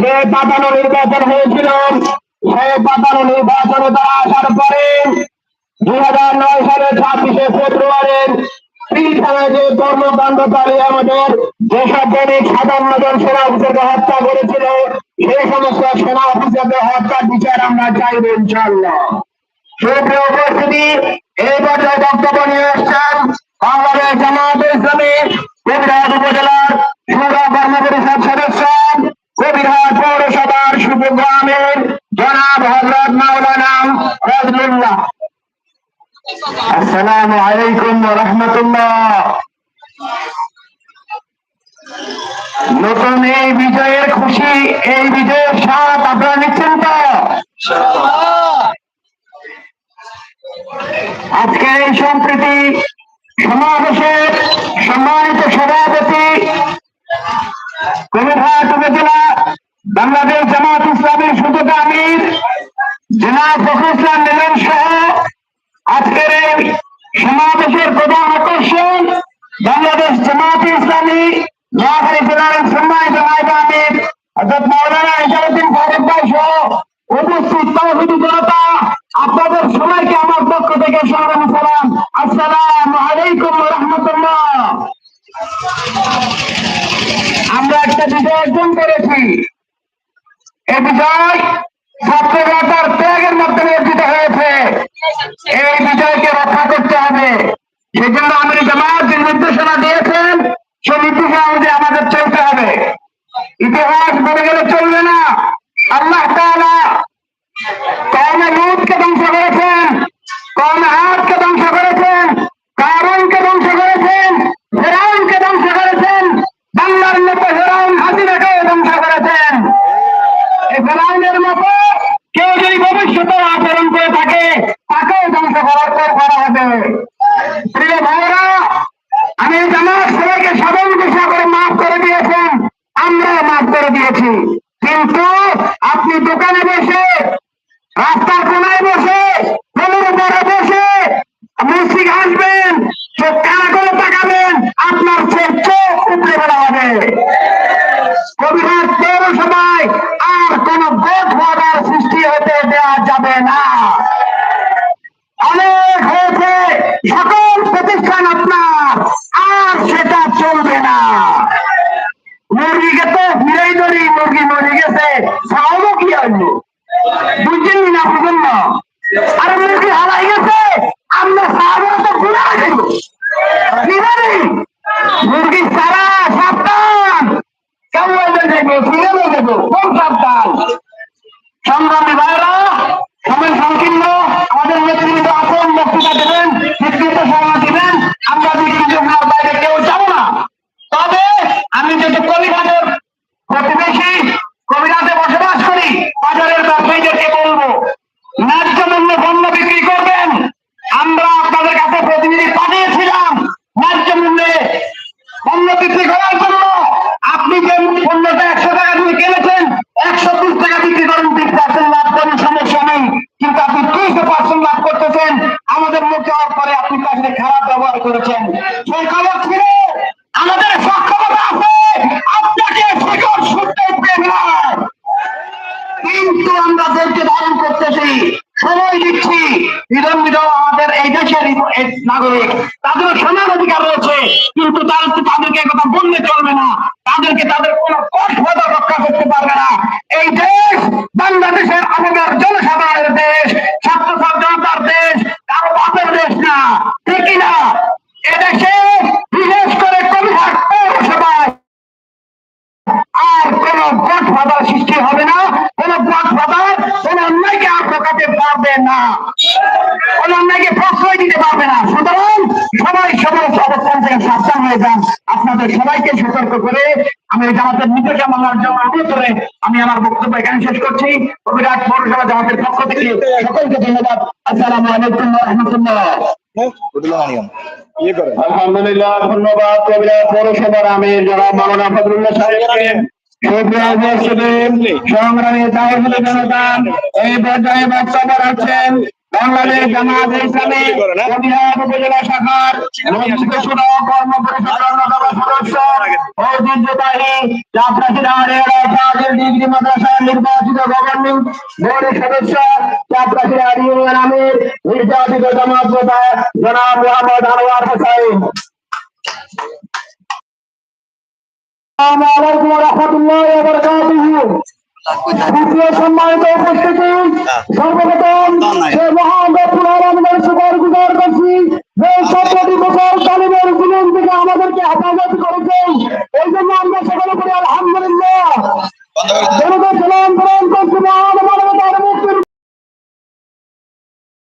যে পাতানো নির্বাচন হয়েছিল। সেই পাতানো নির্বাচনে তারা আসার পরে দুই হাজার নয় সালের ছাব্বিশে ফেব্রুয়ারির যে আমাদের দৈনিক সেনা অফিসারকে হত্যা করেছিল সমস্ত সেনা অফিসারদের হত্যার বিচার আমরা চাইব ইনশাল্লাহ এই পর্যায়ে বক্তব্য নিয়ে এসছেন বাংলাদেশ জামাত ইসলামী উপজেলার সুপ্রগ্রামের জনাব হজরত মাওলানা রজলুল্লাহ আসসালামু আলাইকুম রহমতুল্লাহ। নতুন এই বিজয়ের খুশি, এই বিজয়ের স্বাদ আপনারা নিচ্ছেন তো? আজকে এই সম্প্রীতি সমাবেশের সম্মানিত সভাপতি কুমিরহাট উপজেলা বাংলাদেশ আমির, জনাব ফখরুল ইসলাম মিলন সহ আজকের এই সমাবেশের প্রধান আকর্ষণ বাংলাদেশ জামাত ইসলামী নোয়াখালী জেলার সম্মানিত নায়ক আমির, অর্থাৎ মাওলানা ইজারুদ্দিন ফারুক ভাই সহ উপস্থিত তহবিদি জনতা, আপনাদের সবাইকে আমার পক্ষ থেকে সংগ্রামী সালাম। আসসালাম আলাইকুম রহমতুল্লাহ। আমরা একটা বিজয় অর্জন করেছি। এ বিজয় ছাত্ররাতার ত্যাগের মাধ্যমে অর্জিত হয়েছে। এই বিজয়কে রক্ষা করতে হবে। সেজন্য আমি জামাত যে নির্দেশনা দিয়েছেন, সেই নির্দেশনা অনুযায়ী আমাদের চলতে হবে। ইতিহাস বলে গেলে রাস্তার কোনায় বসে কোনোর উপরে বসে মসজিদ আসবেন চোখ কানা করে তাকাবেন, আপনার চোখ চোখ উপরে বেড়া হবে। আর সৃষ্টি হতে দেওয়া যাবে না। অনেক হয়েছে, সকল প্রতিষ্ঠান আপনার আর সেটা চলবে না মুরগিকে তো ফিরেই ধরি মুরগি মরে গেছে সাউন্ড কি হইল বুঝছেন না বুঝুন না। আর মুরগি হারাই গেছে? আমাদের এই দেশের নাগরিক, তাদের সমান অধিকার রয়েছে, কিন্তু তাদেরকে কথা বললে চলবে না। তাদেরকে তাদের কোন কঠোরতা রক্ষা করতে পারবে না। এই দেশ বাংলাদেশের আমাদের জনসাধারণের দেশ ছাত্র জনতার দেশ, কারও বাপের দেশ না। ঠিক না এদেশে বিশেষ করে কবিহাট পৌরসভায় আর কোন গট সৃষ্টি হবে না, কোন গট ফাদার কোন অন্যায়কে আর ঠকাতে পারবে না কোন অন্যায়কে প্রশ্রয় দিতে পারবে না সুতরাং সবাই সবার অবস্থান থেকে যান আপনাদের সবাইকে সতর্ক করে আমি জামাতের নির্দেশনা মানার জন্য অনুরোধ করে আমি আমার বক্তব্য এখানে শেষ করছি। কবিরাট পৌরসভা জামাতের পক্ষ থেকে সকলকে ধন্যবাদ। আসসালামু আলাইকুম রহমতুল্লাহ। আলহামদুলিল্লাহ, ধন্যবাদ। রাখছেন বাংলাদেশ জামাত ইসলামী কবিরহাট উপজেলা শাখার মন্ত্রিপরিষদ ও কর্মপরিষদ অন্যতম সদস্য ঐতিহ্যবাহী চাপরাশিরানের তাদের ডিগ্রি মাদ্রাসার নির্বাচিত গভর্নিং বোর্ডের সদস্য চাপরাশিরার ইউনিয়ন আমির নির্যাতিত জামাত নেতা জনাব মোহাম্মদ আনোয়ার হোসাইন আসসালামু আলাইকুম ওয়া রাহমাতুল্লাহি ওয়া বারাকাতুহু। দ্বিতীয় সম্মানিত উপস্থিতি সর্বপ্রথম সে মহান রব্বুল আলামিনের শুকর গুজার করছি যে বছর তালিমের থেকে আমাদেরকে হেফাজত